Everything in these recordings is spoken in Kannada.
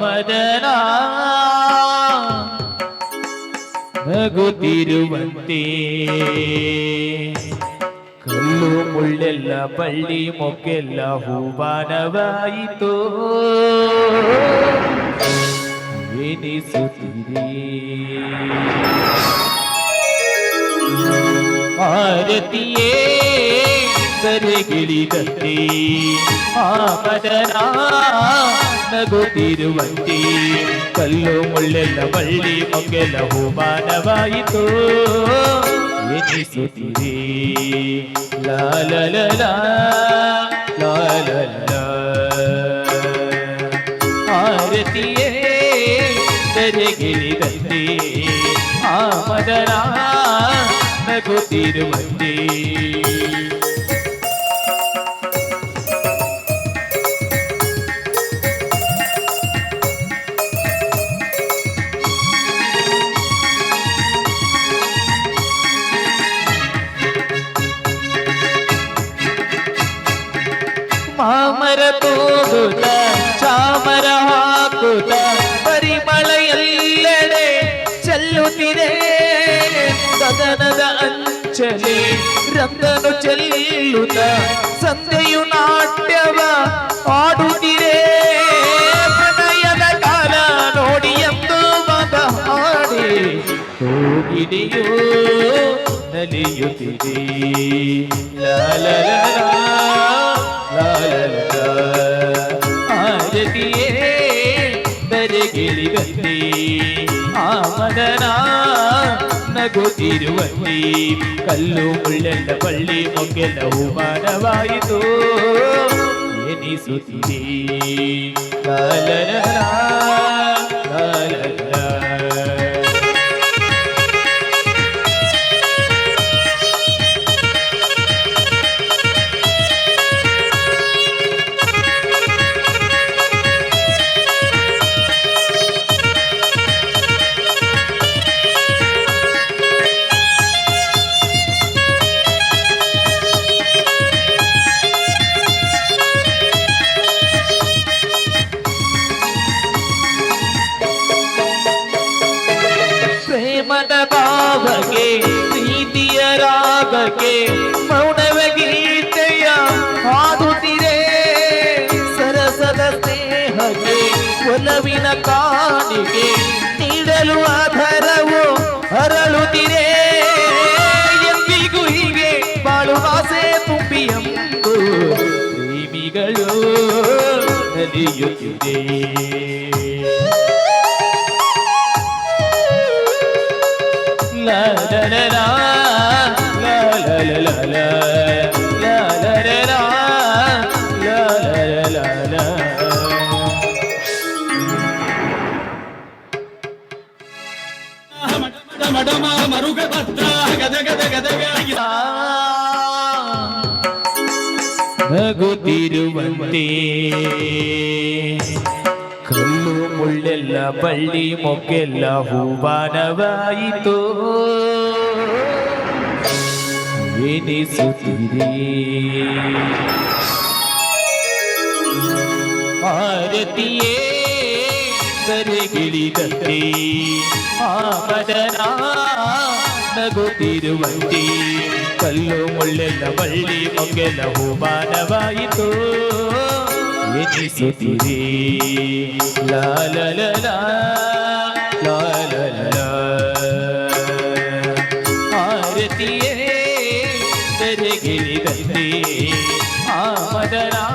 ಮದನ ನಗುತ್ತಿರುವಂತೆ. ಕಲ್ಲು ಮುಳ್ಳೆಲ್ಲ ಬಳ್ಳಿ ಮೊಗ್ಗೆಲ್ಲ ಹೂವಾನವಾಯಿತು ಎನಿಸುತ್ತಿದೆ. ಆರತಿಯೇ. ಕರೆಗಿಳಿದಂತೆ ಆ ಮದನ ನಗುತ್ತಿರುವಂತೆ. ಕಲ್ಲು ಮುಳ್ಳೆಲ್ಲ ಬಳ್ಳಿ ಮೊಗ್ಗೆಲ್ಲ ಹೂಮಾನವಾಯಿತು ಎನಿಸುತ್ತಿದೆ. ಲಾಲಲ ಲಾಲಲ ಆರತಿಯೇ ಕರೆಗಿಳಿದಂತೆ ಆ ಮದನ ನಗುತ್ತಿರುವಂತೆ. ತೂಗುತ್ತ ಚಾಮರ ಹಾಕುತ್ತ ಪರಿಮಳ ಎಲ್ಲೆಡೆ ಚೆಲ್ಲುತ್ತಿದೆ. ಸದನದ ಅಂಚಲಿ ರಂಗನು ಚೆಲ್ಲುತ್ತ ಸಂಧ್ಯೆಯು ನಾಟ್ಯವ ಆಡುತ್ತಿದೆ ಪ್ರಣಯದ ಕಾಲ ನೋಡಿ ಎಂದು ಮಗ ಹಾಡಿ ಹೋಗಿದೆಯೋ ನಲಿಯುತ್ತಿದೆ. ಲಾಲಲ ಮಗನ ನಗುತ್ತಿರುವಲ್ಲಿ ಕಲ್ಲು ಮುಳ್ಳೆಲ್ಲ ಬಳ್ಳಿ ಮೊಗ್ಗೆಲ್ಲ ಹುಮಾನವಾಯಿತು ಎನಿಸುತ್ತೀ ಕಾಲನ ಕಾಲನ ರಾಗಕ್ಕೆ ಮೌನವ ಗೀತೆಯ ಹಾಡುತ್ತಿದೆ. ಸರಸದ ಸ್ನೇಹಕ್ಕೆ ಒಲವಿನ ಕಾಣಿಕೆ ನೀಡಲು ಆಧಾರವು ಹರಳುತ್ತಿದೆ. ಎಂದಿಗೂ ಹೀಗೆ ಬಾಳು ಆಸೆ ತುಂಬಿ ಎಂಬು ಪ್ರೇಮಿಗಳು ನಲಿಯುತ್ತಿದೆ. ಮಡಮ ಮರುಗ ಭದ್ರ ಗದ ಗದ ಗದಗ ನಗುತ್ತಿರುವಂತೆ ಕಲ್ಲು ಮುಳ್ಳೆಲ್ಲ ಬಳ್ಳಿ ಮೊಗ್ಗೆಲ್ಲ ಹೂಬಾನವಾಯಿತು ಎನಿಸುತ್ತಿದೆ ಭಾರತೀಯೇ ಕರೆಗಿಳಿದಂತೆ ಆಮದನ ನಗುತ್ತಿರುವಂತೆ ಕಲ್ಲು ಮುಳ್ಳೆಲ್ಲ ಬಳ್ಳಿ ಮೊಗ್ಗೆಲ್ಲ ಹೋಮಾನವಾಯಿತು ಎನಿಸುತ್ತಿದೆ ಲಾಲ ಲಾಲ ಲಾಲ तेरा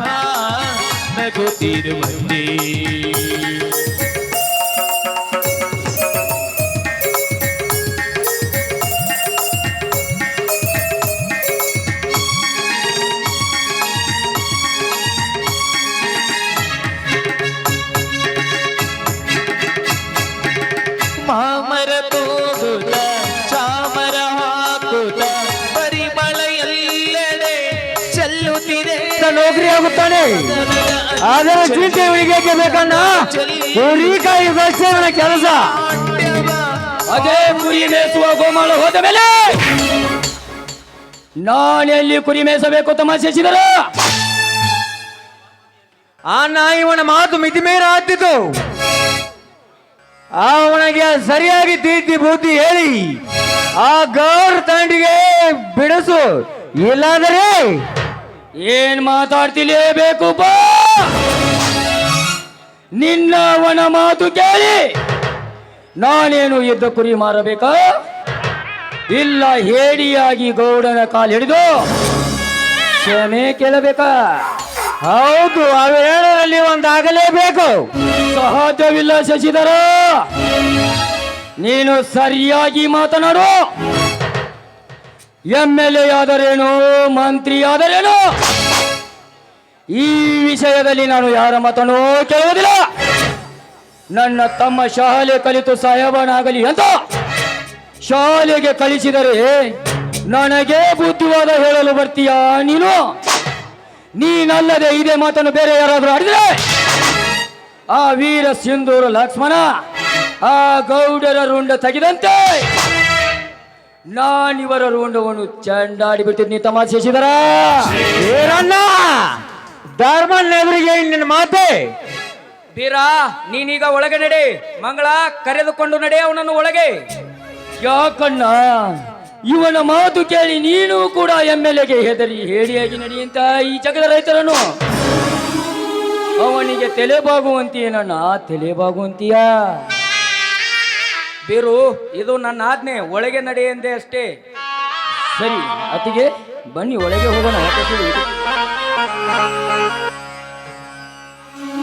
मैं को तीर मन ಅದರ ಚೀಟಿ ಉಳಿಗೆ ಬೇಕಣ್ಣ? ಹುರಿಕಾಯಿ ಬೆಳೆಸೋಣ ಕೆಲಸ. ಅದೇ ಕುರಿ ಮೇಯಿಸುವ ಗೋಮಾಳ ಹೋದ ಮೇಲೆ ನಾನೆಲ್ಲಿ ಕುರಿ ಮೇಯಿಸಬೇಕು ಶಶಿಧರ ಆ ನಾಯಿವನ ಮಾತು ಮಿತಿಮೀರ ಆತಿತ್ತು. ಅವನಿಗೆ ಸರಿಯಾಗಿ ತೀರ್ತಿ ಬುದ್ಧಿ ಹೇಳಿ, ಆ ಗೌರ್ ತಂಡಿಗೆ ಬಿಡಿಸು. ಇಲ್ಲಾಂದರೆ ಏನ್ ಮಾತಾಡ್ತಿಲೇಬೇಕು ಬಾ ನಿನ್ನ ಅವನ ಮಾತು ಕೇಳಿ ನಾನೇನು ಯುದ್ಧ ಕುರಿ ಮಾರಬೇಕಾ? ಇಲ್ಲ ಹೇಡಿಯಾಗಿ ಗೌಡನ ಕಾಲು ಹಿಡಿದು ಕ್ಷಮೆ ಕೇಳಬೇಕಾ? ಹೌದು ಅವೇಳರಲ್ಲಿ ಒಂದಾಗಲೇಬೇಕು. ಸಹಜವಿಲ್ಲ ಶಶಿಧರ. ನೀನು ಸರಿಯಾಗಿ ಮಾತನಾಡು. ಎಂ ಎಲ್ ಎ ಆದರೇನು ಮಂತ್ರಿ ಆದರೇನು ಈ ವಿಷಯದಲ್ಲಿ ನಾನು ಯಾರ ಮಾತನ್ನು ಕೇಳುವುದಿಲ್ಲ. ನನ್ನ ತಮ್ಮ ಶಾಲೆ ಕಲಿತು ಸಾಹೇಬನಾಗಲಿ ಅಂತ ಶಾಲೆಗೆ ಕಳಿಸಿದರೆ ನನಗೆ ಬುದ್ಧಿವಾದ ಹೇಳಲು ಬರ್ತೀಯಾ ನೀನು? ನೀನಲ್ಲದೆ ಇದೇ ಮಾತನ್ನು ಬೇರೆ ಯಾರಾದರೂ ಆಡಿದ್ರೆ? ಆ ವೀರ ಸಿಂಧೂರು ಲಕ್ಷ್ಮಣ, ಆ ಗೌಡರ ರುಂಡ ತೆಗೆದಂತೆ ನಾನಿವರ ರೋಂಡವನ್ನು ಚಂಡಾಡಿ ಬಿಡ್ತಿದ್ನಿ ತಮಾಷೆ ಶಿದರ ಏನನ್ನ ಧರ್ಮನ್ ಎದುರಿಗೆ ನಿನ್ನ ಮಾತೆ. ಬೀರ, ನೀನೀಗ ಒಳಗೆ ನಡೆ. ಮಂಗಳ, ಕರೆದುಕೊಂಡು ನಡೆ ಅವನನ್ನು ಒಳಗೆ. ಯಾಕಣ್ಣ, ಇವನ ಮಾತು ಕೇಳಿ ನೀನು ಕೂಡ ಎಂ ಎಲ್ ಎಗೆ ಹೆದರಿ ಹೇಡಿಯಾಗಿ ನಡೆಯಂತ ಈ ಜಗದ ರೈತರನ್ನು. ಅವನಿಗೆ ತಲೆಬಾಗುವಂತೀಯನಣ್ಣ ತಲೆಬಾಗುವಂತೀಯಾ ಬೀರು ಇದು ನನ್ನ ಆಜ್ಞೆ ಒಳಗೆ ನಡೆ ಎಂದೆ ಅಷ್ಟೇ ಸರಿ ಅತಿಗೆ ಬನ್ನಿ ಒಳಗೆ ಹೋಗೋಣ?